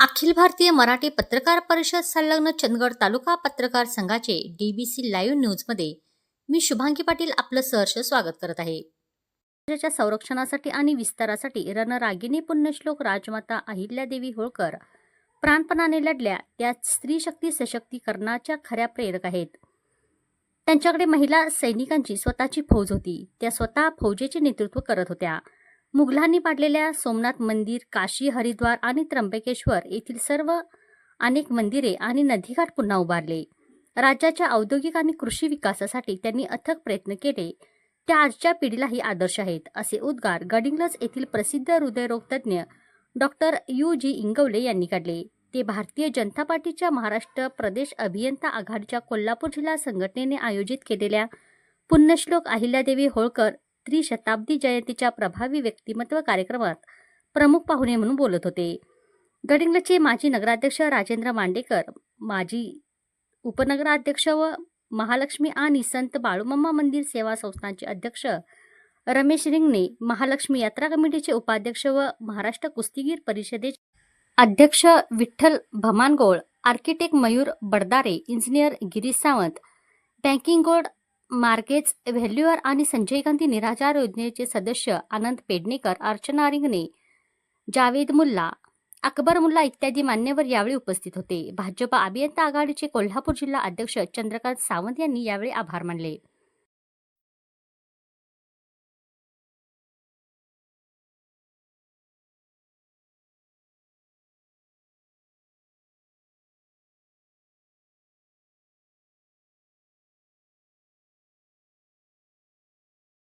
अखिल भारतीय मराठी पत्रकार परिषद संलग्न चंदगड तालुका पत्रकार संघाचे डी बी सी लाईव्ह न्यूजमध्ये मी शुभांगी पाटील आपलं सहर्ष स्वागत करत आहे. राज्याच्या संरक्षणासाठी आणि विस्तारासाठी रणरागिणी पुण्यश्लोक राजमाता अहिल्यादेवी होळकर प्राणपणाने लढल्या त्या स्त्री शक्ती सशक्तीकरणाच्या खऱ्या प्रेरक आहेत. त्यांच्याकडे महिला सैनिकांची स्वतःची फौज होती. त्या स्वतः फौजेचे नेतृत्व करत होत्या. मुघलांनी पाडलेल्या सोमनाथ मंदिर काशी हरिद्वार आणि त्र्यंबकेश्वर येथील सर्व अनेक मंदिरे आणि नदीघाट पुन्हा उभारले. राज्याच्या औद्योगिक आणि कृषी विकासासाठी त्यांनी अथक प्रयत्न केले. त्या आजच्या पिढीलाही आदर्श आहेत असे उद्गार गडिंग्लज येथील प्रसिद्ध हृदयरोग तज्ज्ञ डॉक्टर यू. जी. इंगवले यांनी काढले. ते भारतीय जनता पार्टीच्या महाराष्ट्र प्रदेश अभियंता आघाडीच्या कोल्हापूर जिल्हा संघटनेने आयोजित केलेल्या पुण्यश्लोक अहिल्यादेवी होळकर त्रिशताब्दी जयंतीच्या प्रभावी व्यक्तिमत्व कार्यक्रमात प्रमुख पाहुणे म्हणून बोलत होते. गडिंगलचे माजी नगराध्यक्ष राजेंद्र मांडेकर माजी उपनगराध्यक्ष व महालक्ष्मी आणि संत बाळूमामा मंदिर सेवा संस्थांचे अध्यक्ष रमेश रिंगणे महालक्ष्मी यात्रा कमिटीचे उपाध्यक्ष व महाराष्ट्र कुस्तीगीर परिषदेचे अध्यक्ष Vitthal Bhamangol architect Mayur Badadare engineer Girish Sawant banking board markets valuer आणि संजय गांधी निराधार योजनेचे सदस्य आनंद पेडणेकर अर्चना रिंगणे जावेद मुल्ला अकबर मुल्ला इत्यादी मान्यवर यावेळी उपस्थित होते. भाजप अभियंता आघाडीचे कोल्हापूर जिल्हा अध्यक्ष चंद्रकांत सावंत यांनी यावेळी आभार मानले.